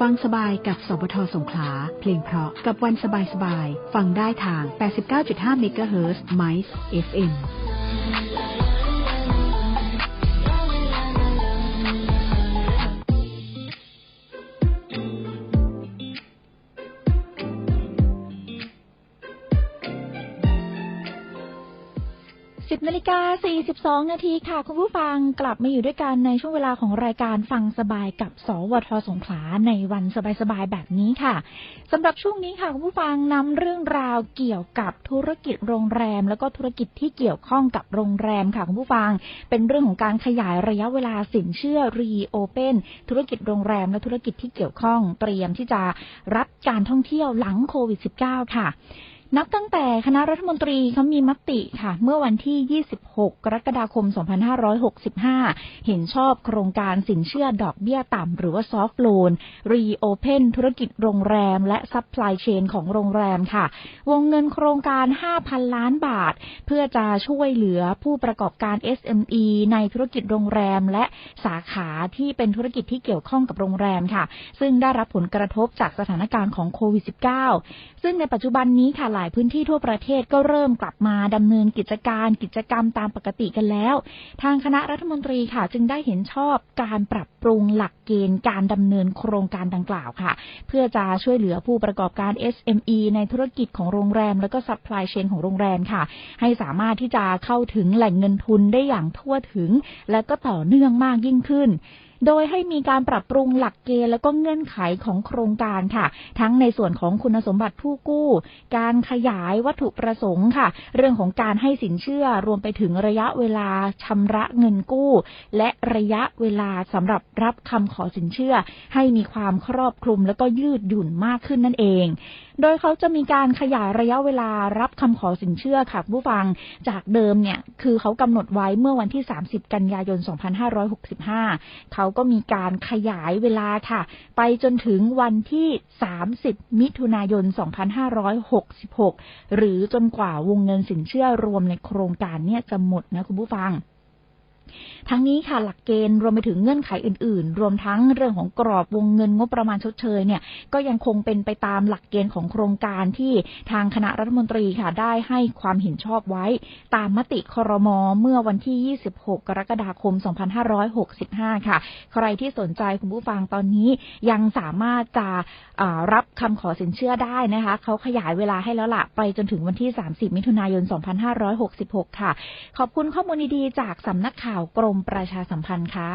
ฟังสบายกับสบทสงขลา เพลงเพราะกับวันสบายสบาย ฟังได้ทาง 89.5 MHz ไมซ์ FM 10นาฬิกา42 นาทีค่ะ คุณผู้ฟังกลับมาอยู่ด้วยกันในช่วงเวลาของรายการฟังสบายกับ สวทสงขลาในวันสบายๆแบบนี้ค่ะสำหรับช่วงนี้ค่ะ คุณผู้ฟังนำเรื่องราวเกี่ยวกับธุรกิจโรงแรม แล้วก็ธุรกิจที่เกี่ยวข้องกับโรงแรมค่ะ คุณผู้ฟัง เป็นเรื่องของการขยายระยะเวลาสินเชื่อรีโอเปนธุรกิจโรงแรม และธุรกิจที่เกี่ยวข้องเตรียมที่จะรับการท่องเที่ยวหลังโควิด -19 ค่ะ นับตั้งแต่คณะรัฐมนตรีเขามีมติค่ะ เมื่อวันที่ 26 กรกฎาคม 2565 เห็นชอบโครงการสินเชื่อดอกเบี้ยต่ำหรือว่าซอฟ t ์โลน รีโอเพนธุรกิจโรงแรม และซัพพลายเชนของโรงแรมค่ะ วงเงินโครงการ 5,000 ล้านบาท เพื่อจะช่วยเหลือผู้ประกอบการ SME ในธุรกิจโรงแรม และสาขาที่เป็นธุรกิจที่เกี่ยวข้องกับโรงแรมค่ะ ซึ่งได้รับผลกระทบจากสถานการณ์ของโควิด -19 ซึ่งในปัจจุบันนี้ค่ะหลายพื้นที่ทั่วประเทศก็เริ่มกลับมาดำเนินกิจการกิจกรรมตามปกติกันแล้ว ทางคณะรัฐมนตรีค่ะ จึงได้เห็นชอบการปรับปรุงหลักเกณฑ์การดำเนินโครงการดังกล่าวค่ะ เพื่อจะช่วยเหลือผู้ประกอบการ SME ในธุรกิจของโรงแรม และก็ซัพพลายเชนของโรงแรมค่ะ ให้สามารถที่จะเข้าถึงแหล่งเงินทุนได้อย่างทั่วถึง และก็ต่อเนื่องมากยิ่งขึ้น โดยให้มีการปรับปรุงหลักเกณฑ์และก็เงื่อนไขของโครงการค่ะ ทั้งในส่วนของคุณสมบัติผู้กู้ การขยายวัตถุประสงค์ค่ะ เรื่องของการให้สินเชื่อรวมไปถึงระยะเวลาชำระเงินกู้ และระยะเวลาสำหรับรับคำขอสินเชื่อ ให้มีความครอบคลุมและก็ยืดหยุ่นมากขึ้นนั่นเอง โดยเขาจะมีการขยายระยะเวลารับคำขอสินเชื่อค่ะผู้ฟังจากเดิมเนี่ยคือเขากำหนดไว้เมื่อวันที่ 30 กันยายน 2565 เขาก็มีการขยายเวลาค่ะ ไปจนถึงวันที่ 30 มิถุนายน 2566 หรือจนกว่าวงเงินสินเชื่อรวมในโครงการเนี่ยจะหมดนะคุณผู้ฟัง ทั้งนี้ค่ะหลักเกณฑ์รวมไปถึงเงื่อนไขอื่น ๆ รวมทั้งเรื่องของกรอบวงเงินงบประมาณชดเชยเนี่ยก็ยังคงเป็นไปตามหลักเกณฑ์ของโครงการที่ทางคณะรัฐมนตรีค่ะได้ให้ความเห็นชอบไว้ ตามมติครมเมื่อวันที่ 26 กรกฎาคม 2565 ค่ะ ใครที่สนใจคุณผู้ฟังตอนนี้ยังสามารถจะรับคำขอสินเชื่อได้นะคะเขาขยายเวลาให้แล้วล่ะไปจนถึงวันที่ 30 มิถุนายน 2566 ค่ะ ขอบคุณข้อมูลดีๆจากสำนักข่าวข่าวกรมประชาสัมพันธ์ค่ะ